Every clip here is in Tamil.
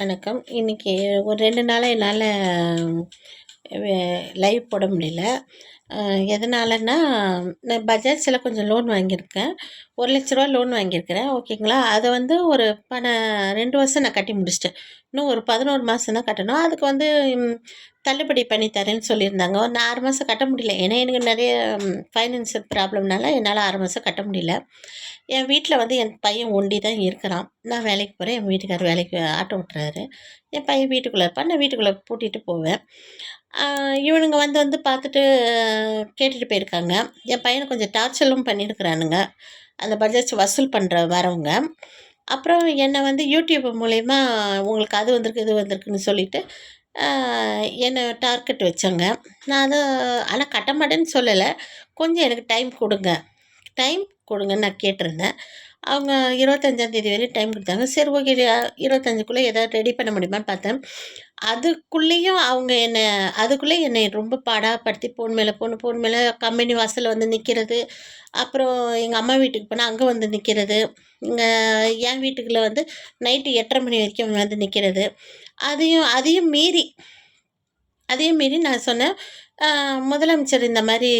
வணக்கம். இன்றைக்கி ஒரு ரெண்டு நாளாக என்னால் லைவ் போட முடியல. எதனாலன்னா நான் பஜாஜில் கொஞ்சம் லோன் வாங்கியிருக்கேன். ஒரு லட்ச ரூபா லோன் வாங்கியிருக்கிறேன். ஓகேங்களா? அதை வந்து ஒரு பண ரெண்டு வருஷம் நான் கட்டி முடிச்சிட்டேன். இன்னும் ஒரு பதினோரு மாதம் தான் கட்டணும். அதுக்கு வந்து தள்ளுபடி பண்ணி தரேன்னு சொல்லியிருந்தாங்க. ஒரு ஆறு மாதம் கட்ட முடியல. ஏன்னா எனக்கு நிறைய ஃபைனான்சியல் ப்ராப்ளம்னால என்னால் ஆறு மாதம் கட்ட முடியல. என் வீட்டில் வந்து என் பையன் ஒண்டி தான் இருக்கிறான். நான் வேலைக்கு போகிறேன் என் வீட்டுக்கார் வேலைக்கு ஆட்டோ ஓட்டுறாரு. என் பையன் வீட்டுக்குள்ளே இருப்பான். நான் வீட்டுக்குள்ளே பூட்டிட்டு போவேன். இவனுங்க வந்து வந்து பார்த்துட்டு கேட்டுட்டு போயிருக்காங்க. என் பையனை கொஞ்சம் டார்ச்சரும் பண்ணியிருக்கிறானுங்க. அந்த பட்ஜெட் வசூல் பண்ணுற வரவங்க. அப்புறம் என்னை வந்து யூடியூப் மூலயமா உங்களுக்கு அது வந்திருக்கு இது வந்திருக்குன்னு சொல்லிட்டு என்னை டார்கெட் வச்சாங்க. நான் அதை ஆனால் கட்ட மாட்டேன்னு சொல்லலை. கொஞ்சம் எனக்கு டைம் கொடுங்க. டைம் கொடுங்கன்னு நான் கேட்டிருந்தேன். அவங்க இருபத்தஞ்சாந்தேதி வரையும் டைம் கொடுத்தாங்க. சரி ஓகே இருபத்தஞ்சுக்குள்ளே எதாவது ரெடி பண்ண முடியுமான்னு பார்த்தேன். அதுக்குள்ளேயும் அவங்க என்னை அதுக்குள்ளே என்னை ரொம்ப பாடாப்படுத்தி போன் மேலே போன் போன் மேலே கம்பெனி வாசலில் வந்து நிற்கிறது அப்புறம் எங்கள் அம்மா வீட்டுக்கு போனால் அங்கே வந்து நிற்கிறது இங்கே என் வீட்டுக்குள்ளே வந்து நைட்டு எட்டரை மணி வரைக்கும் வந்து நிற்கிறது அதையும் அதையும் மீறி அதையும் மீறி நான் சொன்னேன். முதலமைச்சர் இந்த மாதிரி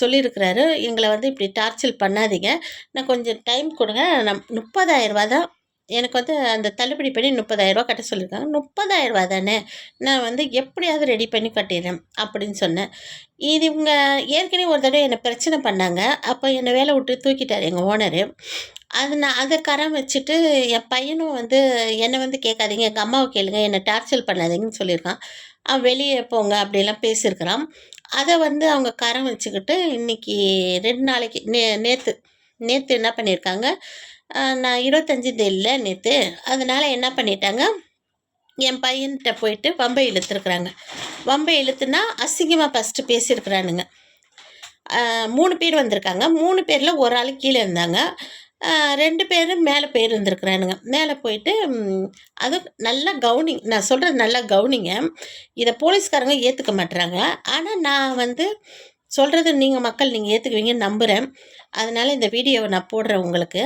சொல்லியிருக்கிறாரு. எங்களை வந்து இப்படி டார்ச்சர் பண்ணாதீங்க. நான் கொஞ்சம் டைம் கொடுங்க. நான் முப்பதாயிரரூபா தான். எனக்கு வந்து அந்த தள்ளுபடி பண்ணி முப்பதாயிரரூபா கட்ட சொல்லியிருக்காங்க. முப்பதாயிரரூபா தானே? நான் வந்து எப்படியாவது ரெடி பண்ணி கட்டிடுறேன் அப்படின்னு சொன்னேன். இது இவங்க ஏற்கனவே ஒரு தடவை என்னை பிரச்சனை பண்ணாங்க. அப்போ என்னை வேலை விட்டு தூக்கிட்டார் எங்கள் ஓனரு. அது நான் அதை கரம் வச்சுட்டு என் பையனும் வந்து என்னை வந்து கேட்காதீங்க. எங்கள் அம்மாவை கேளுங்க. என்னை டார்ச்சர் பண்ணாதீங்கன்னு சொல்லியிருக்கான். வெளியே போங்க அப்படிலாம் பேசியிருக்கிறான். அதை வந்து அவங்க கரம் வச்சுக்கிட்டு இன்றைக்கி ரெண்டு நாளைக்கு நே நேற்று நேற்று என்ன பண்ணியிருக்காங்க? நான் இருபத்தஞ்சி இல்லை நேற்று அதனால் என்ன பண்ணிட்டாங்க? என் பையன்கிட்ட போயிட்டு வம்பை இழுத்துருக்குறாங்க. வம்பை இழுத்துனா அசிங்கமாக ஃபஸ்ட்டு பேசியிருக்கிறானுங்க. மூணு பேர் வந்திருக்காங்க. மூணு பேரில் ஒரு ஆள் கீழே இருந்தாங்க. ரெண்டு பேரும் மேலே போயிருந்துருக்குறானுங்க மேலே போயிட்டு அது நல்லா கவுனிங் நான் சொல்கிறது நல்லா கவுனிங்க. இதை போலீஸ்காரங்க ஏற்றுக்க மாட்டுறாங்க ஆனால் நான் வந்து சொல்கிறது நீங்கள் மக்கள் நீங்கள் ஏற்றுக்குவீங்கன்னு நம்புகிறேன் அதனால் இந்த வீடியோவை நான் போடுறேன் உங்களுக்கு.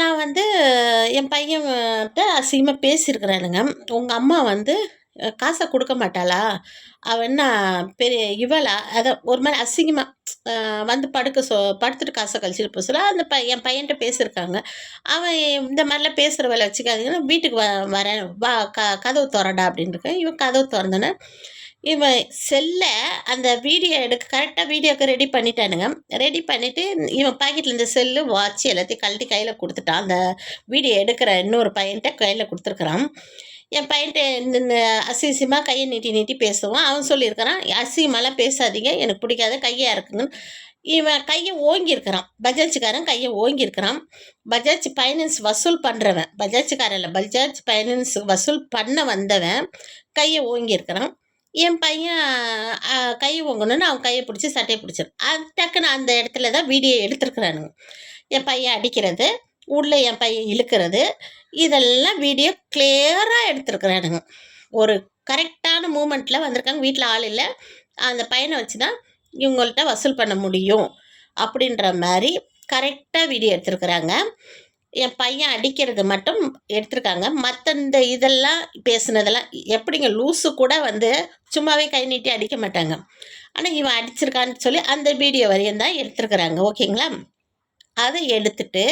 நான் வந்து என் பையன்கிட்ட அசிங்கமாக பேசியிருக்கிறானுங்க. உங்கள் அம்மா வந்து காசை கொடுக்க மாட்டாளா? அவன் என்ன பெரிய இவளா? அதை ஒரு மாதிரி அசிங்கமாக வந்து படுக்க சொ படுத்துட்டு காசை கழிச்சிட்டு போக சொல்ல அந்த பை என் பையன்கிட்ட பேசியிருக்காங்க. அவன் இந்த மாதிரிலாம் பேசுகிற வேலை வச்சுக்காதீங்கன்னா வீட்டுக்கு வ வரேன். வா க கதவு திறடா அப்படின்னு இருக்கேன் இவன் கதவு திறந்தோன்னே இவன் செல்ல அந்த வீடியோ எடுக்க கரெக்டாக வீடியோக்கு ரெடி பண்ணிட்டானுங்க. ரெடி பண்ணிவிட்டு இவன் பாக்கெட்டில் இந்த செல்லு வாட்ச் எல்லாத்தையும் கழட்டி கையில் கொடுத்துட்டான். அந்த வீடியோ எடுக்கிற இன்னொரு பையன்கிட்ட கையில் கொடுத்துருக்குறான். என் பையன்கிட்ட இந்த இந்த அசிங்கமாக கையை நீட்டி நீட்டி பேசுவான். அவன் சொல்லியிருக்கிறான் அசிங்கமாலாம் பேசாதீங்க எனக்கு பிடிக்காத கையாக இருக்குங்கன்னு இவன் கையை ஓங்கியிருக்கிறான். பஜாஜ்காரன் கையை ஓங்கியிருக்கிறான். பஜாஜ் ஃபைனான்ஸ் வசூல் பண்ணுறவன் பஜாஜ்காரன் இல்லை பஜாஜ் ஃபைனான்ஸ் வசூல் பண்ண வந்தவன் கையை ஓங்கியிருக்கிறான். என் பையன் கை ஓங்கணுன்னு அவன் கையை பிடிச்சி சட்டையை பிடிச்சிரு அது டக்குன்னு அந்த இடத்துல தான் வீடியோ எடுத்துருக்குறானுங்க. என் பையன் அடிக்கிறது. உள்ளே என் பையன் இழுக்கிறது. இதெல்லாம் வீடியோ கிளியராக எடுத்துருக்குறானுங்க. ஒரு கரெக்டான மூமெண்ட்டில் வந்திருக்காங்க. வீட்டில் ஆள் இல்லை. அந்த பையனை வச்சு தான் இவங்கள்ட்ட வசூல் பண்ண முடியும். அப்படின்ற மாதிரி கரெக்டாக வீடியோ எடுத்துருக்குறாங்க. என் பையன் அடிக்கிறது மட்டும் எடுத்திருக்காங்க. மற்ற இந்த இதெல்லாம் பேசுனதெல்லாம் எப்படிங்க? லூஸு கூட வந்து சும்மாவே கை நீட்டி அடிக்க மாட்டாங்க. ஆனால் இவன் அடிச்சிருக்கான்னு சொல்லி அந்த வீடியோ வரையும் தான் எடுத்துருக்குறாங்க. ஓகேங்களா? அதை எடுத்துட்டு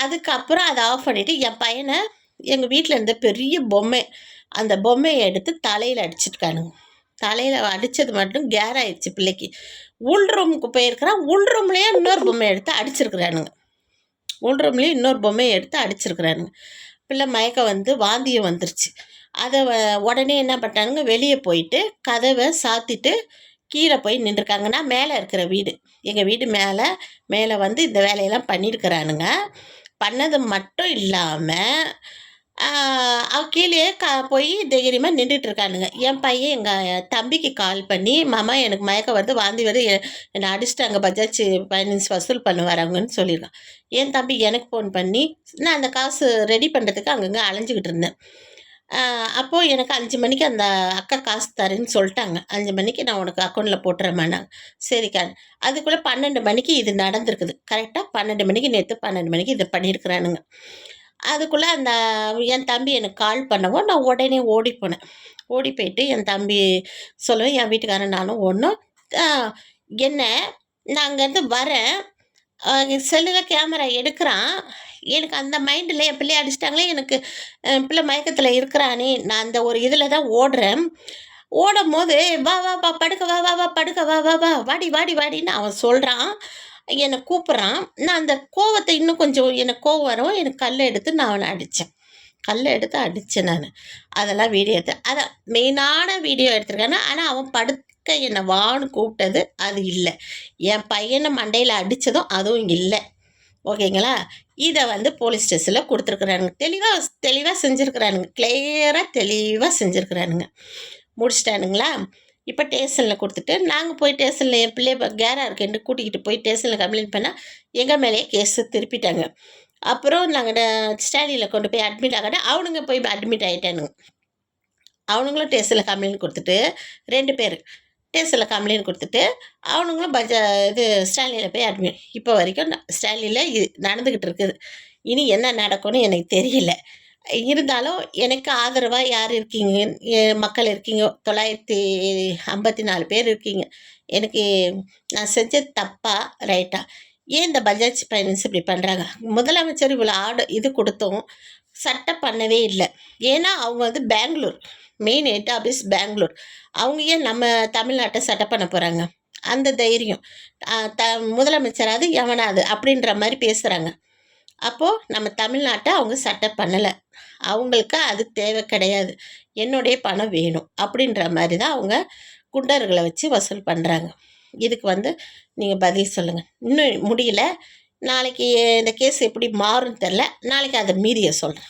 அதுக்கப்புறம் அதை ஆஃப் பண்ணிவிட்டு என் பையனை எங்கள் வீட்டில் இருந்த பெரிய பொம்மை அந்த பொம்மையை எடுத்து தலையில் அடிச்சிருக்கானுங்க. தலையில் அடித்தது மட்டும் கேர் ஆயிடுச்சு பிள்ளைக்கு. உள் ரூமுக்கு போயிருக்கிறான் உள் ரூம்லேயே இன்னொரு பொம்மை எடுத்து அடிச்சிருக்கிறானுங்க. உள் ரூம்லேயும் இன்னொரு பொம்மையை எடுத்து அடிச்சிருக்கிறானுங்க. பிள்ளை மயக்கம் வந்து வாந்தியம் வந்துருச்சு. அதை உடனே என்ன பண்ணிட்டானுங்க வெளியே போயிட்டு கதவை சாத்திட்டு கீழே போய் நின்றுருக்காங்கன்னா மேலே இருக்கிற வீடு. எங்கள் வீடு மேலே மேலே வந்து இந்த வேலையெல்லாம் பண்ணியிருக்கிறானுங்க பண்ணது மட்டும் இல்லாமல் அவ கீழே க போய் தைரியமாக நின்றுட்டுருக்கானுங்க. என் பையன் எங்கள் தம்பிக்கு கால் பண்ணி மாமா எனக்கு மயக்கம் வருது. வாந்தி வருது. என்னை அடிச்சுட்டாங்க பஜாஜ் ஃபைனான்ஸ் வசூல் பண்ண வராங்கன்னு சொல்லியிருக்கான். என் தம்பி எனக்கு ஃபோன் பண்ணி நான் அந்த காசு ரெடி பண்ணுறதுக்கு அங்கங்கே அலைஞ்சிக்கிட்டு இருந்தேன். அப்போது எனக்கு அஞ்சு மணிக்கு அந்த அக்கா காசு தரேன்னு சொல்லிட்டாங்க. அஞ்சு மணிக்கு நான் உனக்கு அக்கௌண்ட்டில் போட்டுறேம்மாண்ணாங்க சரிக்கா அதுக்குள்ளே பன்னெண்டு மணிக்கு இது நடந்திருக்குது. கரெக்டாக பன்னெண்டு மணிக்கு நேற்று பன்னெண்டு மணிக்கு இதை பண்ணியிருக்கிறானுங்க. அதுக்குள்ளே அந்த என் தம்பி எனக்கு கால் பண்ணவும் நான் உடனே ஓடி போனேன். ஓடி போயிட்டு என் தம்பி சொல்லுவேன் என் வீட்டுக்காரன் நானும் ஒன்றும் என்ன நான் அங்கேருந்து வரேன். செல்லில் கேமரா எடுக்கிறான். எனக்கு அந்த மைண்டில் என் பிள்ளைய அடிச்சிட்டாங்களே எனக்கு பிள்ளை மயக்கத்தில் இருக்கிறானே நான் அந்த ஒரு இதில் தான் ஓடுறேன். ஓடும் போது வா வா வா படுக்க வா வா வா படுக்க வா வா வா வாடி வாடி வாடின்னு அவன் சொல்கிறான் என்னை கூப்பிட்றான். நான் அந்த கோவத்தை இன்னும் கொஞ்சம் எனக்கு கோவம் வரும். எனக்கு கல்லை எடுத்து நான் அவனை அடித்தேன் கல்லை எடுத்து அடித்தேன் நான். அதெல்லாம் வீடியோ எடுத்து அதான் மெயினான வீடியோ எடுத்திருக்கானே ஆனால் அவன் அக்கா என்னை வான்னு கூப்பிட்டது அது இல்லை. என் பையனை மண்டையில் அடித்ததும் அதுவும் இல்லை. ஓகேங்களா? இதை வந்து போலீஸ் ஸ்டேஷனில் கொடுத்துருக்குறானுங்க. தெளிவாக தெளிவாக செஞ்சுருக்குறானுங்க. கிளியராக தெளிவாக செஞ்சுருக்குறானுங்க. முடிச்சிட்டானுங்களா? இப்போ ஸ்டேஷனில் கொடுத்துட்டு நாங்கள் போய் ஸ்டேஷனில் என் பிள்ளை கேராக இருக்கேன்னு கூட்டிக்கிட்டு போய் ஸ்டேஷனில் கம்ப்ளைண்ட் பண்ணால் எங்கள் மேலேயே கேஸு திருப்பிட்டாங்க. அப்புறம் நாங்கள் ஸ்டாலியில் கொண்டு போய் அட்மிட் ஆகிட்டா அவனுங்க போய் அட்மிட் ஆகிட்டானுங்க அவனுங்களும் ஸ்டேஷனில் கம்ப்ளைண்ட் கொடுத்துட்டு ரெண்டு பேர் ஸ்டேஷனில் கம்ப்ளைண்ட் கொடுத்துட்டு அவனுங்களும் பஜா இது ஸ்டாலினில் போய் அட்மிட் இப்போ வரைக்கும் ஸ்டாலினில் இது நடந்துக்கிட்டு இருக்குது. இனி என்ன நடக்கும்னு எனக்கு தெரியல. இருந்தாலும் எனக்கு ஆதரவாக யார் இருக்கீங்க? மக்கள் இருக்கீங்க? தொள்ளாயிரத்தி ஐம்பத்தி நாலு பேர் இருக்கீங்க. எனக்கு நான் செஞ்சது தப்பா ரைட்டா ஏன் இந்த பஜாஜ் ஃபைனான்ஸ் இப்படி பண்ணுறாங்க முதலமைச்சர் இவ்வளோ ஆடு இது கொடுத்தும் சட்டை பண்ணவே இல்லை. ஏன்னா அவங்க வந்து Bangalore main head office Bangalore. அவங்க ஏன் நம்ம தமிழ்நாட்டை சட்டை பண்ண போகிறாங்க அந்த தைரியம். த முதலமைச்சராது எவனாது அப்படின்ற மாதிரி பேசுகிறாங்க அப்போது நம்ம தமிழ்நாட்டை அவங்க சட்டை பண்ணலை. அவங்களுக்கு அது தேவை கிடையாது. என்னுடைய பணம் வேணும் அப்படின்ற மாதிரி தான் அவங்க குண்டர்களை வச்சு வசூல் பண்ணுறாங்க இதுக்கு வந்து நீங்கள் பதில் சொல்லுங்கள் இன்னும் முடியல. நாளைக்கு இந்த கேஸ் எப்படி மாறும்னு தெரில. நாளைக்கு அதை மீறிய சொல்கிறேன்